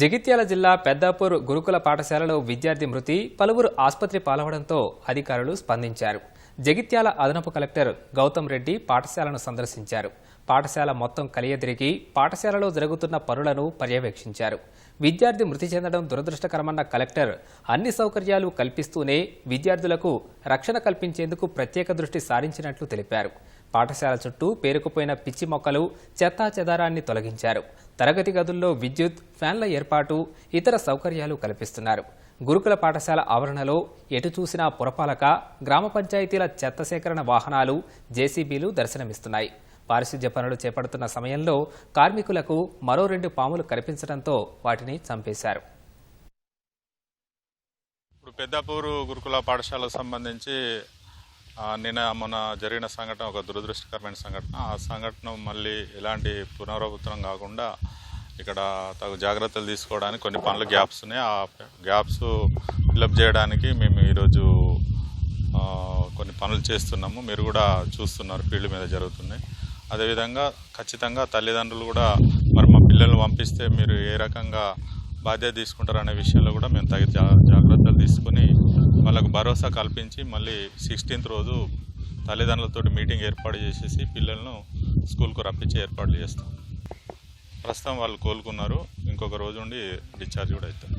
జగిత్యాల జిల్లా పెద్దాపూర్ గురుకుల పాఠశాలలో విద్యార్థి మృతి పలువురు ఆసుపత్రి పాలవడంతో అధికారులు స్పందించారు. జగిత్యాల అదనపు కలెక్టర్ గౌతమ్ రెడ్డి పాఠశాలను సందర్శించారు. పాఠశాల మొత్తం కలియదిరిగి పాఠశాలలో జరుగుతున్న పనులను పర్యవేక్షించారు. విద్యార్థి మృతి చెందడం దురదృష్టకరమన్న కలెక్టర్ అన్ని సౌకర్యాలు కల్పిస్తూనే విద్యార్థులకు రక్షణ కల్పించేందుకు ప్రత్యేక దృష్టి సారించినట్లు తెలిపారు. పాఠశాల చుట్టూ పేరుకుపోయిన పిచ్చి మొక్కలు చెత్తా చెదారాన్ని తొలగించారు. తరగతి గదుల్లో విద్యుత్ ఫ్యాన్ల ఏర్పాటు ఇతర సౌకర్యాలు కల్పిస్తున్నారు. గురుకుల పాఠశాల ఆవరణలో ఎటు చూసినా పురపాలక గ్రామ పంచాయతీల చెత్త సేకరణ వాహనాలు జేసీబీలు దర్శనమిస్తున్నాయి. పారిశుధ్య పనులు చేపడుతున్న సమయంలో కార్మికులకు మరో రెండు పాములు కనిపించడంతో వాటిని చంపేశారు. ఇప్పుడు పెద్దాపూరు గురుకుల పాఠశాలకు సంబంధించి నిన్న మొన్న జరిగిన సంఘటన ఒక దురదృష్టకరమైన సంఘటన. ఆ సంఘటన మళ్ళీ ఎలాంటి పునరావృతం కాకుండా ఇక్కడ తగు జాగ్రత్తలు తీసుకోవడానికి కొన్ని పనులు గ్యాప్స్ ఉన్నాయి. ఆ గ్యాప్స్ ఫిలప్ చేయడానికి మేము ఈరోజు కొన్ని పనులు చేస్తున్నాము. మీరు కూడా చూస్తున్నారు ఫీల్డ్ మీద జరుగుతున్నాయి అదేవిధంగా ఖచ్చితంగా తల్లిదండ్రులు కూడా మరి మా పిల్లల్ని పంపిస్తే మీరు ఏ రకంగా బాధ్యత తీసుకుంటారు అనే విషయంలో కూడా మేము తగిన జాగ్రత్తలు తీసుకొని భరోసా కల్పించి మళ్ళీ సిక్స్టీన్త్ రోజు తల్లిదండ్రులతో మీటింగ్ ఏర్పాటు చేసేసి పిల్లలను స్కూల్కు రప్పించి ఏర్పాట్లు చేస్తాం. ప్రస్తుతం వాళ్ళు కోలుకున్నారు. ఇంకొక రోజు ఉండి డిశ్చార్జ్ కూడా అవుతారు